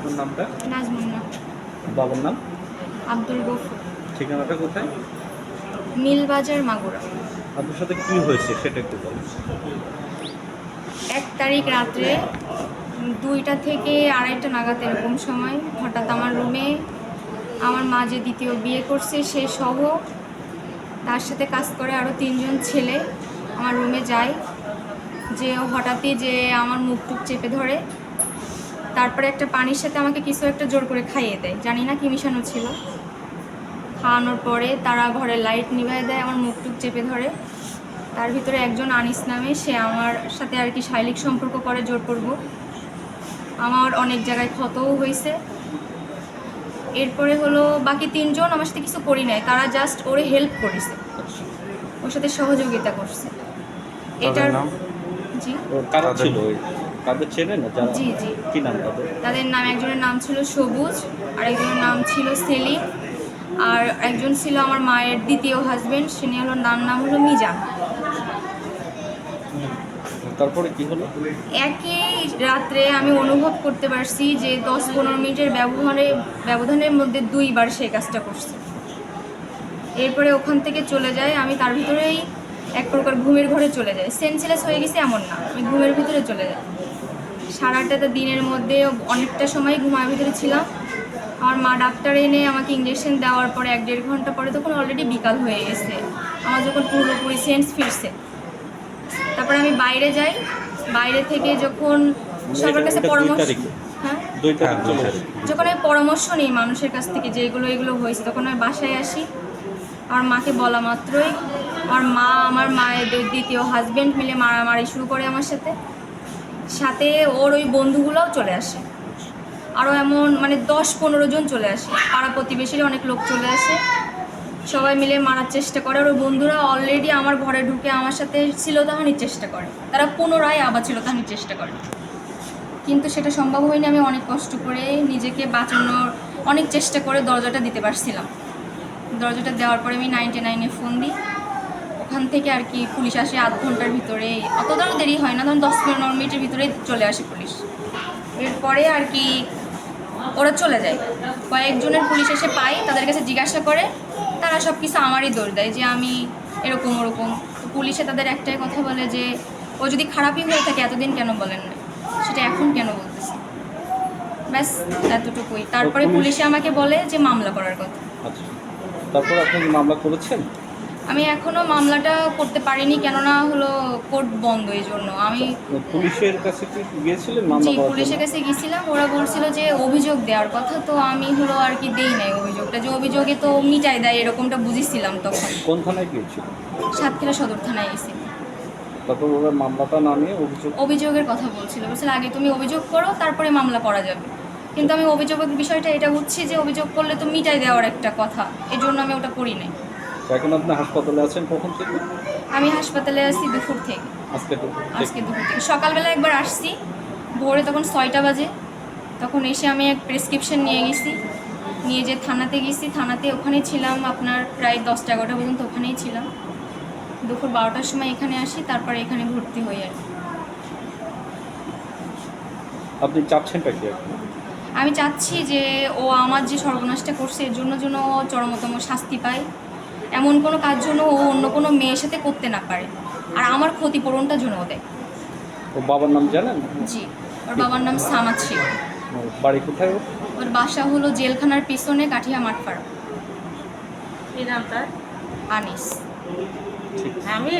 আপনার নামটা? নাজমুন্না বাবার নাম? আব্দুল গফুর। ঠিকানাটা কোথায়? মিলবাজার মাগুরা। আপনার সাথে কি হয়েছে সেটা একটু বলুন। এক তারিখ রাত্রে দুইটা থেকে আড়াইটা নাগাদ এরকম সময় হঠাৎ আমার রুমে আমার মা যে দ্বিতীয় বিয়ে করছে সে সহ তার সাথে কাজ করে আরও তিনজন ছেলে আমার রুমে যায়। যে হঠাৎই যে আমার মুখ টুক চেপে ধরে তারপরে একটা পানির সাথে আমাকে কিছু একটা জোর করে খাইয়ে দেয়। জানি না কি মিশানো ছিল। খাওয়ানোর পরে তারা ঘরে লাইট নিভাই দেয় আমার মুখ টুক চেপে ধরে। তার ভিতরে একজন আনিস নামে সে আমার সাথে আর কি শারীরিক সম্পর্ক করে জোর করব। আমার অনেক জায়গায় ক্ষতও হয়েছে। এরপরে হলো বাকি তিনজন আমার সাথে কিছু করি নাই তারা জাস্ট ওরে হেল্প করেছে। ওর সাথে সহযোগিতা করছে। এটার জি। কারা ছিল? ওই কাদের চেনে না যারা জি জি। কি নাম তাদের? তাদের নাম একজনের নাম ছিল সবুজ আর একজনের নাম ছিল সেলিম। আর একজন ছিল আমার মায়ের দ্বিতীয় হাজবেন্ড সে হলো নাম নাম হলো মিজান তারপরে কি হলো? একই রাত্রে আমি অনুভব করতে পারছি যে দশ পনেরো মিনিটের ব্যবহারে ব্যবধানের মধ্যে দুইবার সেই কাজটা করছে। এরপরে ওখান থেকে চলে যায় আমি তার ভিতরেই এক প্রকার ঘুমের ঘরে চলে যাই। সেন্সলেস হয়ে গেছে এমন না আমি ঘুমের ভিতরে চলে যাই। সারাটা দিনের মধ্যে অনেকটা সময় ঘুমার ভিতরে ছিলাম। আমার মা ডাক্তার এনে আমাকে ইঞ্জেকশন দেওয়ার পরে এক দেড় ঘণ্টা পরে তখন অলরেডি বিকাল হয়ে গেছে। আমার যখন পুরোপুরি সেন্স ফিরছে। তারপরে আমি বাইরে যাই। বাইরে থেকে যখন সবার কাছে পরামর্শ হ্যাঁ? হ্যাঁ। যখন আমি পরামর্শ নিই মানুষের কাছ থেকে যে এগুলো এগুলো হয়েছে তখন আমি বাসায় আসি। আমার মাকে বলা মাত্রই। আমার মা আমার মায়ের দ্বিতীয় হাজব্যান্ড মিলে মারামারি শুরু করে আমার সাথে। সাথে ওর ওই বন্ধুগুলোও চলে আসে। আরও এমন মানে দশ পনেরো জন চলে আসে। পাড়া প্রতিবেশীর অনেক লোক চলে আসে। সবাই মিলে মারার চেষ্টা করে। ওর বন্ধুরা অলরেডি আমার ঘরে ঢুকে আমার সাথে শিলতাহানির চেষ্টা করে। তারা পুনরায় আবার শিলতাহানির চেষ্টা করে। কিন্তু সেটা সম্ভব হয়নি। আমি অনেক কষ্ট করে নিজেকে বাঁচানোর অনেক চেষ্টা করে দরজাটা দিতে পারছিলাম। দরজাটা দেওয়ার পরে আমি নাইনটি নাইনে ফোন দিই। ওখান থেকে আর কি পুলিশ আসে আধ ঘণ্টার ভিতরে। অতটাও দেরি হয় না ধরুন দশ পনেরো মিনিটের ভিতরে চলে আসে পুলিশ। এরপরে আর কি ওরা চলে যায়। কয়েকজনের পুলিশ এসে পায় তাদের কাছে জিজ্ঞাসা করে তারা সব কিছু আমারই দৌড় দেয় যে আমি এরকম ওরকম। তো পুলিশে তাদের একটাই কথা বলে যে ও যদি খারাপই হয়ে থাকে এতদিন কেন বলেন না? সেটা এখন কেন বলতেছে? ব্যাস এতটুকুই। তারপরে পুলিশে আমাকে বলে যে মামলা করার কথা। আচ্ছা। তারপর আপনি মামলা করেছেন? আমি এখনও মামলাটা করতে পারিনি কেননা হলো কোর্ট বন্ধ এই জন্য আমি পুলিশের কাছে গিয়েছিলেন জি পুলিশের কাছে গেছিলাম ওরা বলছিল যে অভিযোগ দেওয়ার কথা তো আমি হলো আর কি দেই নাই অভিযোগটা। যে অভিযোগে তো মিটাই দেয় এরকমটা বুঝেছিলাম তখন। কোন থানায় গিয়েছিল? সাতক্ষীরা সদর থানায় গেছি। তারপর ওরা মামলাটা নামিয়ে অভিযোগ অভিযোগের কথা বলছিল। বলছিল আগে তুমি অভিযোগ করো তারপরে মামলা করা যাবে। কিন্তু আমি অভিযোগের বিষয়টা এটা বুঝছি যে অভিযোগ করলে তো মিটাই দেওয়ার একটা কথা এই জন্য আমি ওটা করি নাই। এখন আপনি হাসপাতালে আছেন কখন থেকে? আমি হাসপাতালে আছি দুপুর থেকে। আজকে আজকে দুপুর থেকে। সকালবেলা একবার আসছি ভোরে তখন ছয়টা বাজে। তখন এসে আমি এক প্রেসক্রিপশন নিয়ে গেছি। নিয়ে যে থানাতে গেছি থানাতে ওখানেই ছিলাম আপনার প্রায় দশটা এগারোটা পর্যন্ত ওখানেই ছিলাম। দুপুর বারোটার সময় এখানে আসি তারপরে এখানে ভর্তি হই আর। আপনি চাচ্ছেনটা কি আমি চাচ্ছি যে ও আমার যে সর্বনাশটা করছে এর জন্য যেন চরমতম শাস্তি পায়। এমন কোনো কাজ জন্য ও অন্য কোনো মেয়ের সাথে করতে না পারে। আর আমার ক্ষতিপূরণটা জন্য ও দেয় ও বাবার নাম জানেন? জি ওর বাবার নাম সামাদ শেখ। ওর বাড়ি কোথায় ওর ওর বাসা হলো জেলখানার পিছনে কাঠিয়া মাঠপাড়া। কি নাম তার? আনিস। আমি